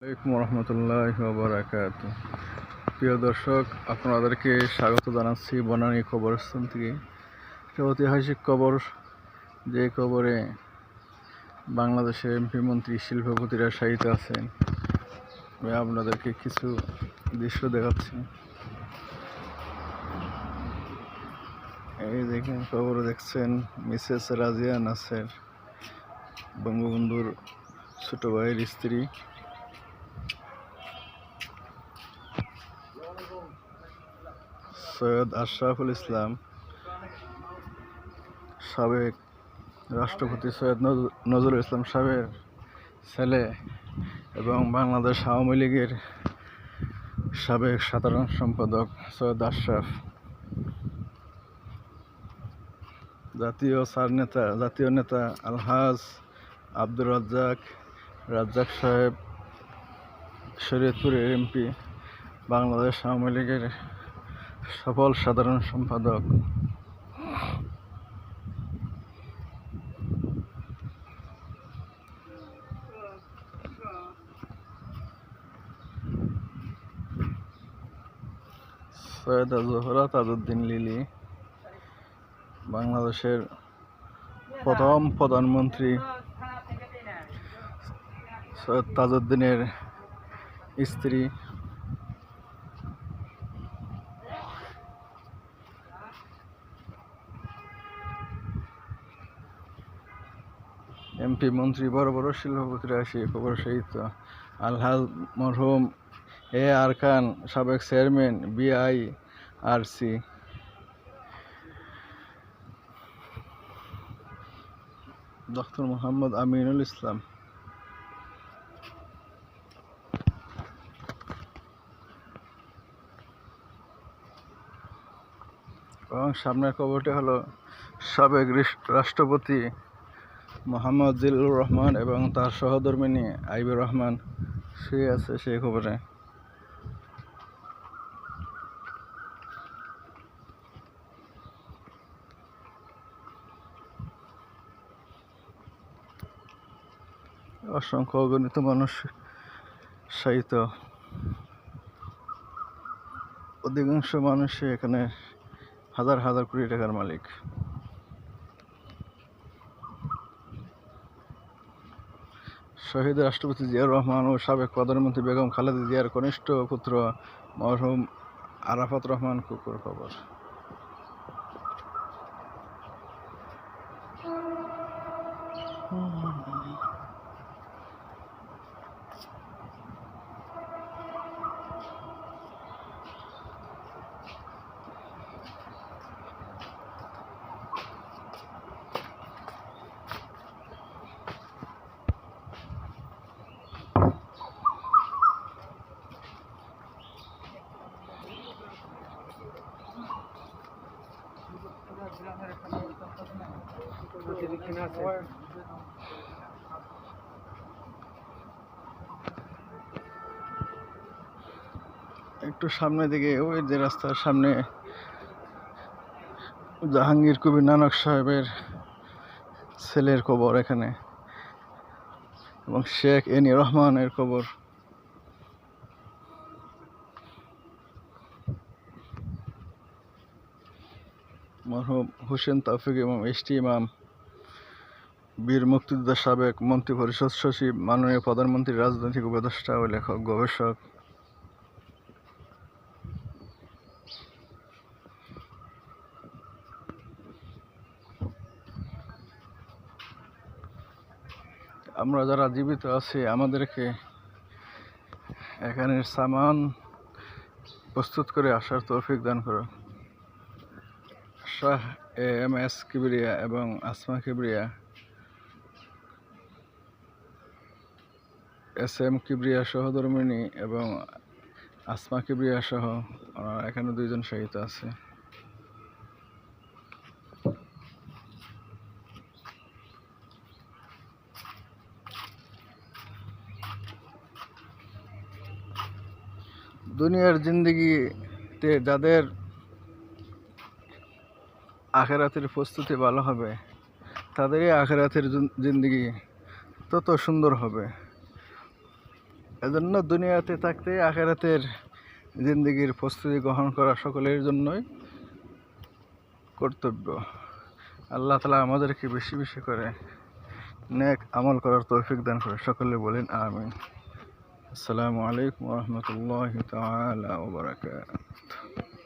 আসসালামাইকুম রহমতুল্লাহ বারাকাত প্রিয় দর্শক, আপনাদেরকে স্বাগত জানাচ্ছি বনানী কবরস্থান থেকে। একটা ঐতিহাসিক কবর, যে কবরে বাংলাদেশের এমপি শিল্পপতিরা শায়িত আছেন। আমি আপনাদেরকে কিছু দৃশ্য দেখাচ্ছি। এই দেখেন, কবর দেখছেন মিসেস রাজিয়া নাসের বঙ্গবন্ধুর ছোট ভাইয়ের স্ত্রী। সৈয়দ আশরাফুল ইসলাম সাবেক রাষ্ট্রপতি সৈয়দ নজ- নজরুল ইসলাম সাহেবের ছেলে এবং বাংলাদেশ আওয়ামী লীগের সাবেক সাধারণ সম্পাদক সৈয়দ আশরাফ। জাতীয় সার নেতা, জাতীয় নেতা আলহাজ আব্দুর রাজ্জাক রাজ্জাক সাহেব, শরীয়তপুরের এমপি, বাংলাদেশ আওয়ামী লীগের সফল সাধারণ সম্পাদক। সৈয়দা জোহরা তাজউদ্দিন লিলি বাংলাদেশের প্রথম প্রধানমন্ত্রী। সৈয়দ তাজউদ্দিনের স্ত্রী এমপি মন্ত্রী, বড় বড় শিল্পপতিরা এসে খবর সহিত। আলহাজ মরহুম, এ আর খান, সাবেক chairman BI R C. Doctor Mohammad Aminul Islam. এবং সামনের কবরটি হলো, সাবেক রাষ্ট্রপতি মোহাম্মদ জিল্লুর রহমান এবং তার সহধর্মিনী আইবুর রহমান শুয়ে আছে সেই খবরে। অসংখ্য অগণিত মানুষ সাহিত্য। অধিকাংশ মানুষই এখানে হাজার হাজার কোটি টাকার মালিক। শহীদ রাষ্ট্রপতি জিয়াউর রহমান ও সাবেক প্রধানমন্ত্রী বেগম খালেদা জিয়ার কনিষ্ঠ পুত্র মরহুম আরাফাত রহমান কুকুর খবর। একটু সামনে দিকে, ওই যে রাস্তার সামনে জাহাঙ্গীর কবির নানক সাহেবের ছেলের কবর এখানে। এবং শেখ এনি রহমানের কবর। মরহুম হোসেন তৌফিক ইমাম এসটি ইমাম, বীর মুক্তিযোদ্ধা সাবেক মন্ত্রী পরিষদ সচিব, মাননীয় প্রধানমন্ত্রীর রাজনৈতিক উপদেষ্টা ও লেখক, গবেষক। আমরা যারা জীবিত আছি, আমাদেরকে এখানের সামান প্রস্তুত করে আসার তৌফিক দান করো Shah A M S Kibria এবং আসমা কিবরিয়া, এস এম কিবরিয়া সহধর্মিনী এবং আসমা কিবরিয়া সহ এখানে দুইজন শহীদ আছে। দুনিয়ার জিন্দগিতে যাদের আখেরাতের প্রস্তুতি ভালো হবে। তাদেরই আখেরাতের জিন- জিন্দগি তত সুন্দর হবে। এজন্য দুনিয়াতে থাকতে আখেরাতের জিন্দগির প্রস্তুতি গ্রহণ করা সকলের জন্যই কর্তব্য। আল্লাহ তালা আমাদেরকে বেশি বেশি করে নেক আমল করার তৌফিক দান করে সকলে বলেন আমিন। আসসালামু আলাইকুম রহমতুল্লাহ তাআলা ওয়া বারাকাতুহু।